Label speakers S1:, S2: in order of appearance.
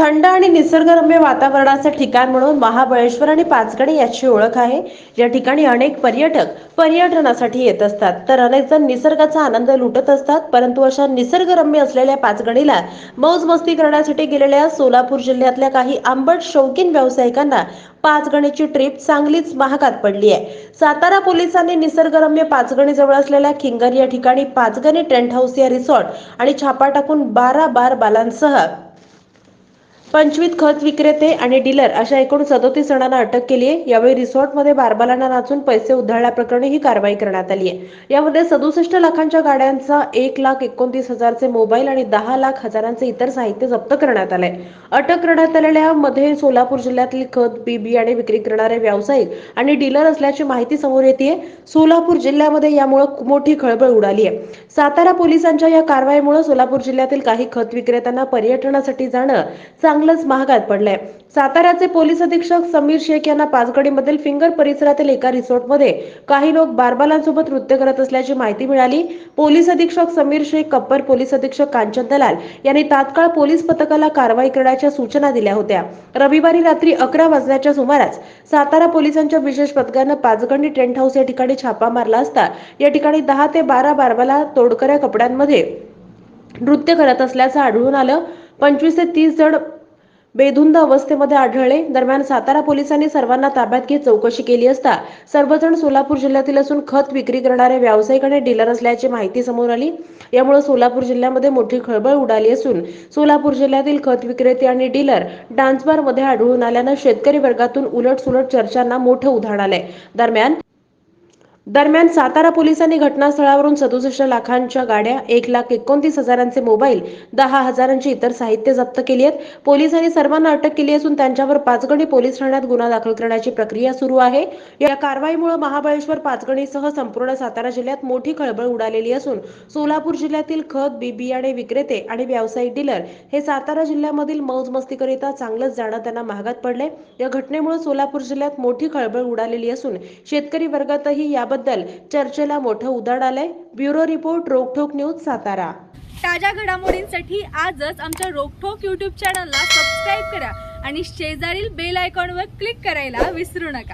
S1: थंड आणि निसर्गरम्य वातावरणाचं ठिकाण म्हणून महाबळेश्वर आणि पाचगणी याची ओळख आहे. या ठिकाणी अनेक पर्यटक पर्यटनासाठी येत असतात. तर अनेक जण निसर्गाचा आनंद लुटत असतात परंतु अशा निसर्गरम्य असलेल्या पाचगणीला मौज मस्ती करण्यासाठी गेलेल्या सोलापूर जिल्ह्यातल्या काही आंबट शौकीन व्यावसायिकांना पाचगणीची ट्रिप चांगलीच महागात पडली आहे. सातारा पोलिसांनी निसर्गरम्य पाचगणी जवळ असलेल्या खिंगर या ठिकाणी पाचगणी टेंट हाऊस या रिसॉर्ट आणि छापा टाकून बारा बार बालांसह पंचवीत खत विक्रेते आणि डीलर अशा एकूण सदोतीस जणांना अटक केली आहे. यावेळी रिसॉर्टमध्ये बारबालांना नाचून पैसे उधळल्याप्रकरणी ही कारवाई करण्यात आली आहे. यामध्ये सदुसष्ट लाखांच्या गाड्यांचा एक लाख एकोणतीस हजारचे मोबाईल आणि दहा लाख हजारांचे इतर साहित्य जप्त करण्यात आलंय. अटक करण्यात आलेल्या मध्ये सोलापूर जिल्ह्यातील खत बी बियाणे विक्री करणारे व्यावसायिक आणि डीलर असल्याची माहिती समोर येते सोलापूर जिल्ह्यामध्ये यामुळे मोठी खळबळ उडाली आहे. सातारा पोलिसांच्या या कारवाईमुळे सोलापूर जिल्ह्यातील काही खत विक्रेत्यांना पर्यटनासाठी जाणं चांगलंच महागात पडलंय. साताऱ्याचे पोलीस अधीक्षक समीर शेख यांना पाचगडीमधील फिंगर परिसरातील एका रिसॉर्टमध्ये काही लोक बारबालांसोबत नृत्य करत असल्याची माहिती मिळाली. पोलीस अधीक्षक समीर शेख कप्पर पोलीस अधीक्षक कांचन दलाल यांनी तात्काळ पोलीस पथकाला कारवाई करण्याच्या सूचना दिल्या होत्या. रविवारी रात्री अकरा वाजण्याच्या सुमारास सातारा पोलिसांच्या विशेष पथकानं पाचगणी टेंट हाऊस या ठिकाणी छापा मारला असता या ठिकाणी दहा ते बारा बारबाला तोडकऱ्या कपड्यांमध्ये नृत्य करत असल्याचं आढळून आलं. पंचवीस ते तीस जण बेधुंद अवस्थेमध्ये आढळले. दरम्यान सातारा पोलिसांनी सर्वांना ताब्यात घेत चौकशी केली असता सर्वजण सोलापूर जिल्ह्यातील असून खत विक्री करणारे व्यावसायिक आणि डीलर असल्याची माहिती समोर आली. यामुळे सोलापूर जिल्ह्यामध्ये मोठी खळबळ उडाली असून सोलापूर जिल्ह्यातील खत विक्रेते आणि डीलर डान्सबारमध्ये आढळून आल्यानं शेतकरी वर्गातून उलटसुलट चर्चांना मोठं उधाण आलंय. दरम्यान दरम्यान सातारा पोलिसांनी घटनास्थळावरून सदुसष्ट लाखांच्या गाड्या एक लाख एकोणतीस हजारांचे मोबाईल दहा हजारांची इतर साहित्य जप्त केली आहेत. पोलिसांनी सर्वांना अटक केली असून त्यांच्यावर पाचगणी पोलीस ठाण्यात गुन्हा दाखल करण्याची प्रक्रिया सुरू आहे. या कारवाईमुळे महाबळेश्वर पाचगणीसह संपूर्ण सातारा जिल्ह्यात मोठी खळबळ उडालेली असून सोलापूर जिल्ह्यातील खत बी बियाणे विक्रेते आणि व्यावसायिक डीलर हे सातारा जिल्ह्यामधील मौज मस्तीकरिता चांगलंच जाणं त्यांना महागात पडले या घटनेमुळे सोलापूर जिल्ह्यात मोठी खळबळ उडालेली असून शेतकरी वर्गातही याबद्दल चर्चेला मोठं उदाड आलंय. Bureau report Rokthok news Satara.
S2: ताज्या घडामोडींसाठी आजच आमच्या रोकठोक यूट्यूब चॅनलला सबस्क्राईब करा आणि शेजारील बेल आयकॉनवर क्लिक करायला विसरू नका.